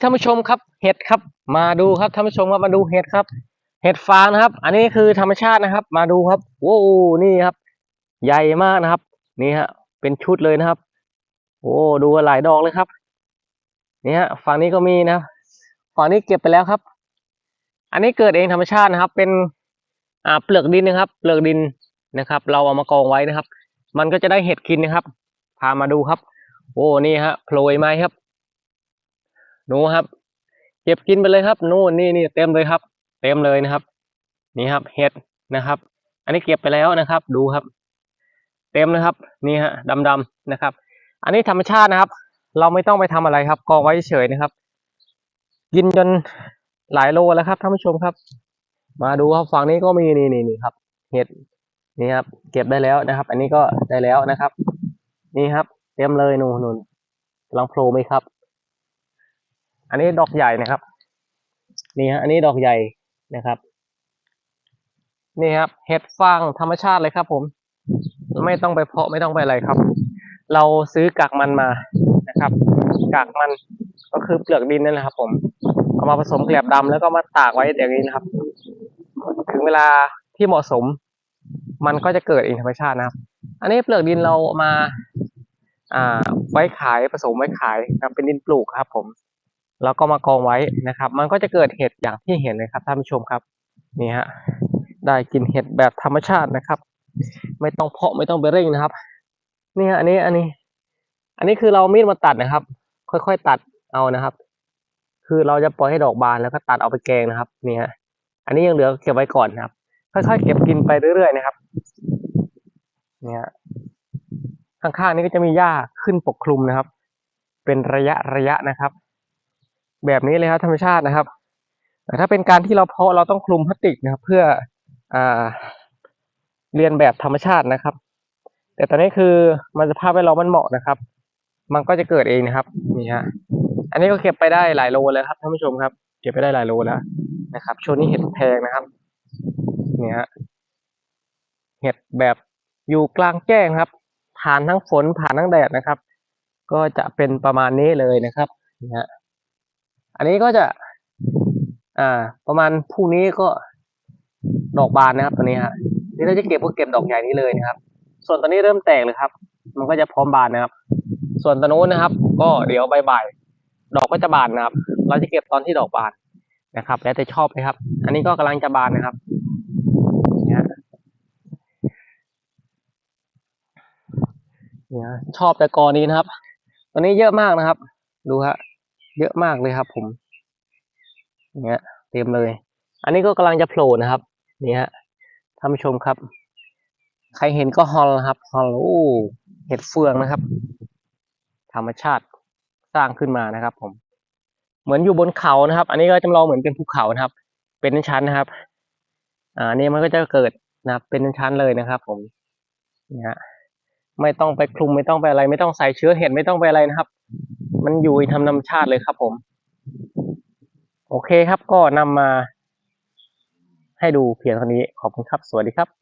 ท่านผู้ชมครับเห็ดครับ มาดูครับท่านผู้ชมครับมาดูเห็ดครับ เห็ดฟางนะครับ อันนี้คือธรรมชาตินะครับ มาดูครับโอ้นี่ครับ ใหญ่มากนะครับ นี่ฮะ เป็นชุดเลยนะครับ โอ้ดูหลายดอกเลยครับนี่ฮะฝั่งนี้ก็มีนะครับฝั่งนี้เก็บไปแล้วครับ อันนี้เกิดเองธรรมชาตินะครับ เป็นอ่าเปลือกดินนะครับ เปลือกดินนะครับ เราเอามากองไว้นะครับ มันก็จะได้เห็ดกินนะครับ พามาดูครับ โอ้นี่ฮะโผล่มาครับ หนูครับ เก็บกินไปเลยครับนู่นนี่นี่เต็มเลยครับ เต็มเลยนะครับ นี่ครับเห็ดนะครับ อันนี้เก็บไปแล้วนะครับ ดูครับ เต็มนะครับ นี่ฮะดำๆนะครับ อันนี้ธรรมชาตินะครับ เราไม่ต้องไปทำอะไรครับกองไว้เฉยนะครับ กินจนหลายโลแล้วครับท่านผู้ชมครับ มาดูครับฝั่งนี้ก็มีนี่นี่นี่ครับ เห็ดนี่ครับ เก็บได้แล้วนะครับ อันนี้ก็ได้แล้วนะครับ นี่ครับ เต็มเลยนู่นนู่นกำลังโผล่ไหมครับ อันนี้ดอกใหญ่นะครับ นี่ฮะอันนี้ดอกใหญ่นะครับ นี่ครับเห็ดฟางธรรมชาติเลยครับ ผม ไม่ต้องไปเพาะไม่ต้องไปอะไรครับ เราซื้อกากมันมานะครับ กากมันก็คือเปลือกดินนั่นแหละครับ ผมเอามาผสมแกลบดำแล้วก็มาตากไว้อย่างนี้นะครับ ถึงเวลาที่เหมาะสม มันก็จะเกิดเองธรรมชาตินะครับ อันนี้เปลือกดินเรามาอ่าไว้ขายผสมไว้ขายนะครับเป็นดินปลูกครับ ผม แล้วก็มากองไว้นะครับ มันก็จะเกิดเห็ดอย่างที่เห็นเลยครับท่านผู้ชมครับนี่ฮะได้กินเห็ดแบบธรรมชาตินะครับ ไม่ต้องเพาะไม่ต้องไปเร่งนะครับนี่ฮะอันนี้อันนี้ อันนี้คือเรามีดมาตัดนะครับ ค่อยๆตัดเอานะครับ คือเราจะปล่อยให้ดอกบานแล้วก็ตัดเอาไปแกงนะครับนี่ฮะอันนี้ยังเหลือเก็บไว้ก่อนนะครับ ค่อยๆเก็บกินไปเรื่อยๆนะครับเนี่ยข้างๆนี้ก็จะมีหญ้าขึ้นปกคลุมนะครับ เป็นระยะระยะนะครับ แบบนี้เลยครับธรรมชาตินะครับแต่ถ้าเป็นการที่เราเพาะเราต้องคลุมพลาสติกนะครับ เพื่ออ่าเรียนแบบธรรมชาตินะครับ แต่ตอนนี้คือมันสภาพแวดล้อมมันเหมาะนะครับ มันก็จะเกิดเองนะครับนี่ฮะอันนี้ก็เก็บไปได้หลายโลเลยครับท่านผู้ชมครับ เก็บไปได้หลายโลแล้วนะครับช่วงนี้เห็ดแพงนะครับนี่ฮะเห็ดแบบอยู่กลางแจ้งครับ ผ่านทั้งฝนผ่านทั้งแดดนะครับ ก็จะเป็นประมาณนี้เลยนะครับนะฮะ อันนี้ก็จะ อ่า ประมาณพรุ่งนี้ก็ดอกบานนะครับตัวนี้ฮะนี่เราจะเก็บก็เก็บดอกใหญ่นี้เลยนะครับ ส่วนตอนนี้เริ่มแตกเลยครับ มันก็จะพร้อมบานนะครับ ส่วนตอนนู้นนะครับ ก็เดี๋ยวใบ่ายๆดอกก็จะบานนะครับ เราจะเก็บตอนที่ดอกบานนะครับ แล้วแต่ชอบเลยครับ อันนี้ก็กำลังจะบานนะครับเนี่ยเนี่ยชอบแต่กอนี้นะครับ ตอนนี้เยอะมากนะครับ ดูฮะ เยอะมากเลยครับ ผมเนี่ยเต็มเลย อันนี้ก็กำลังจะโผล่นะครับ นี่ฮะท่านผู้ชมครับ ใครเห็นก็ฮอลครับฮอลโอ้เห็ดเฟืองนะครับ ธรรมชาติสร้างขึ้นมานะครับ ผม เหมือนอยู่บนเขานะครับ อันนี้ก็จำลองเหมือนเป็นภูเขานะครับ เป็นชั้นนะครับ อ่านนี่มันก็จะเกิดนะครับ เป็นชั้นเลยนะครับ ผมนี่ฮะไม่ต้องไปคลุมไม่ต้องไปอะไร ไม่ต้องใส่เชื้อเห็ดไม่ต้องไปอะไรนะครับ มันอยู่ทำธรรมชาติเลยครับผม โอเคครับก็นำมาให้ดูเพียงเท่านี้ขอบคุณครับ สวัสดีครับ